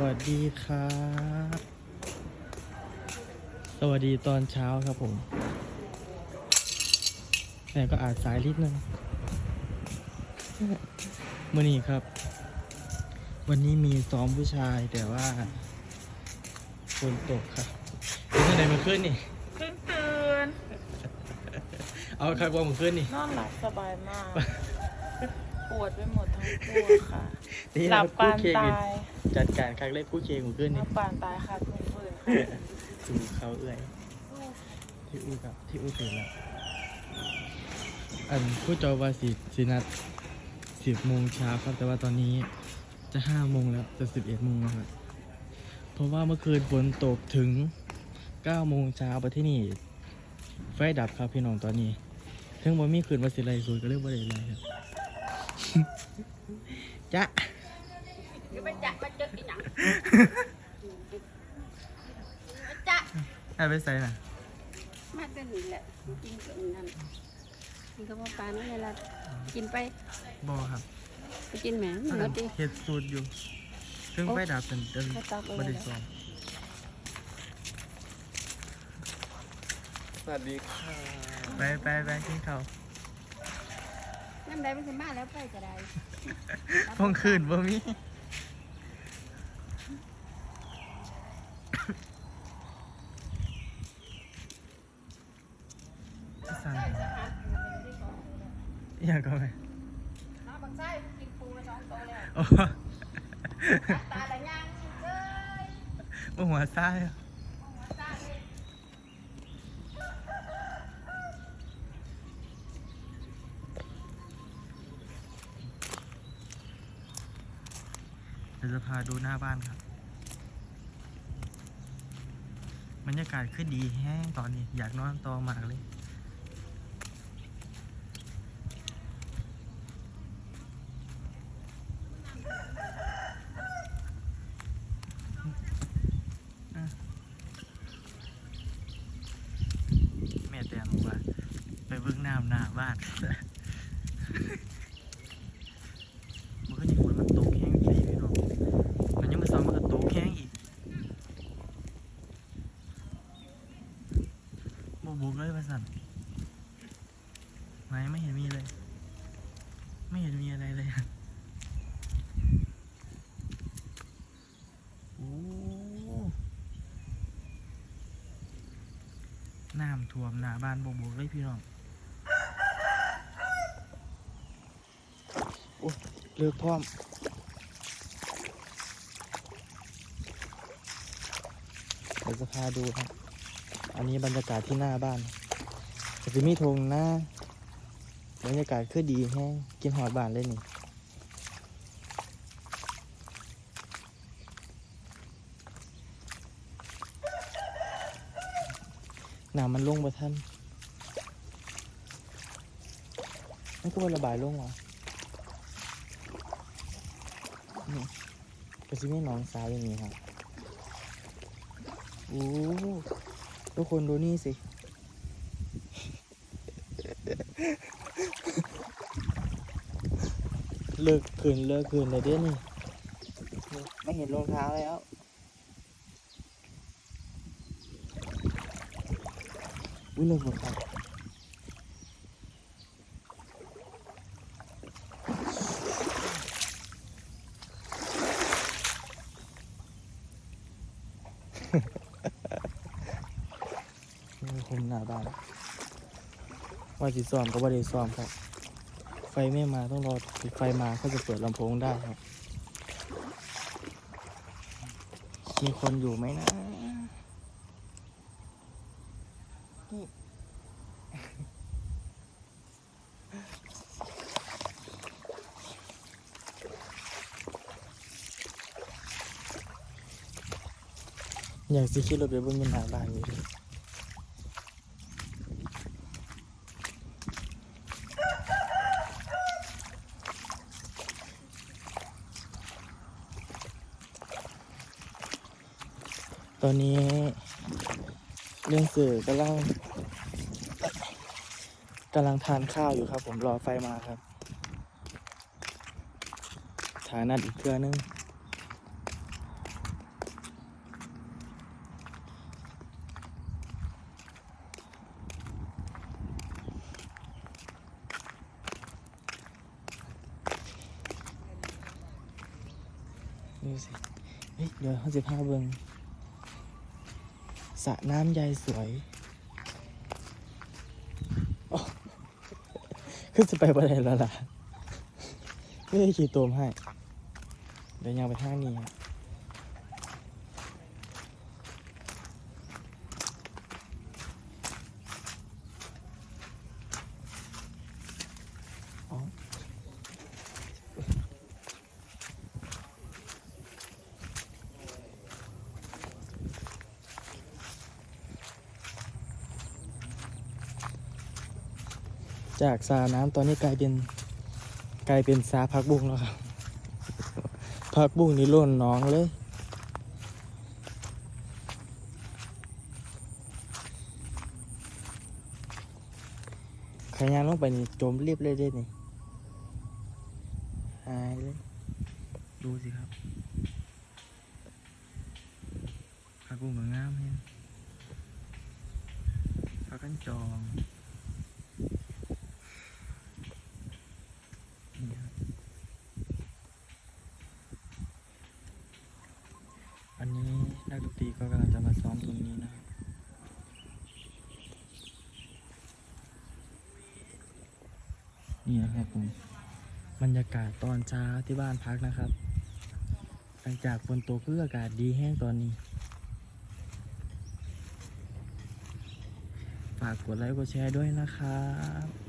วัสดีครับ สวัสดีตอนเช้าครับผมแต่ก็อาจสายนิดนึงมื่อนี้ครับ วันนี้มีซ้อมผู้ชายแต่ว่าฝนตกครับเป็นยังไงมันขึ้นนี่ขึ้นตื่นเอาครับว่ามันขึ้นนี่ นอนหลับสบายมาก ปวดไปหมดทั้งตัวค่ะนี่หลับปานคู่เคตานี่ยจัดการครั้งแรกคู่เคมันขึ้นหลันี่บปานตายค่ะทุกคนค่ะสู่เขาเอื่อยที่อู้กับที่อู้ตื่นแล้วอันผู้จอวาสิสินัดสิบโมงเช้าครับ แต่ว่าตอนนี้จะห้าโมงแล้วจะสิบเอ็ดโมงแล้วครับเพราะว่าเมื่อคืนฝนตกถึงเก้าโมงเช้าไปที่นี่ ไฟดับครับพี่น้องตอนนี้ ถึงว่ามีคืนวาสิไรสูก็เรียกว่าอะไรครับ จ๊ะจะไปจับมาเจอที่หนังจับให้ไปใส่น่ะมาเต้นนี่แหละกินกับนั่นกินกับปลานั่นแหละกินไปบอครับไปกินแหมอันเนื้นั้อนดิเฮ็ดสูตรอยู่ถึงไฟดับจนจนเขาตักไว้บริแล้วสอมสวัสดีค่ะไปไปไปกินข้าว น้ำได้ไม่สมาแล้วไปจะได้พงคืนบ่มีสั่งอยากก็ไปน้องบางไส้กินปูมาสองตัวแล้วโอ้ตาละยังเอ้ยบ่หัวซ้าย ตาเลย เดี๋ยวจะพาดูหน้าบ้านครับบรรยากาศขึ้นดีแห้งตอนนี้ อยากนอนตอมากเลย แม่แตงว่า ไปเบิ่งน้ำหน้าบ้านก็ยังฝนมันตกแห้งอีกพี่น้องมันยังมาซ้อมมันก็ตกแห้งอีกบบุกเลยมาสั่นไหนไม่เห็นมีเลย ไม่เห็นมีอะไรเลยอะโอ้ น้ำท่วมหน้าบ้านบบุกเลยพี่น้องโอ้เลิกพร้อมเดี๋ยวจะพาดูครับ อันนี้บรรยากาศที่หน้าบ้านจะมีธงหน้าบรรยากาศคือดีแห้งกินหอดบ้านเลยนี่ น้ำมันลงบ่ท่านนี่ก็ระบายลงเหรอนี่ก็จะมีหนองสายอย่างนี้ครับโอ้ทุกคนดูนี่สิ เลิกคืนเลิกคืนเลยเด้นี่ ไม่เห็นรองเท้าแล้ว อุ้ยเลยหมดครับคุมหน้าบ้านว่าจิซ้อมก็ว่าได้ซ้อมครับ ไฟไม่มาต้องรอไฟมาเขาจะเปิดลำโพงได้ครับ มีคนอยู่ไหมนะ นี่ อยากสิคิดรถไปบนเป็นหน้าบ้านอยู่ดิตอนนี้ เรื่องสื่อกำลังกำลังทานข้าวอยู่ครับ ผมรอไฟมาครับทานัดอีกเครือนึงดูสิเฮ้ยเดี๋ยวห้าสิบห้าเบอร์ สระน้ำยายสวยโอ้ขึ้นจะไปประเด็นแล้วล่ะ ไม่ได้ขี่ตัวมให้ เดี๋ยวยังไปทางนี้ จากสระน้ำตอนนี้กลายเป็นกลายเป็นสาพักบุ้งแล้วครับพักบุ้งนี่ล้นน้องเลยใครยางลงไปนี่จมเรียบเลยเด้นี่หายเลย ดูสิครับพักบุ้งก็งามแฮะพักกันจองนี่ครับ อัน นักดนตรีก็กำลังจะมาซ้อมตรงนี้นะครับ นี่นะครับผม บรรยากาศตอนเช้าที่บ้านพักนะครับ หลังจากฝนตกคืออากาศดีแห้งตอนนี้ ฝากกดไลค์กดแชร์ด้วยนะครับ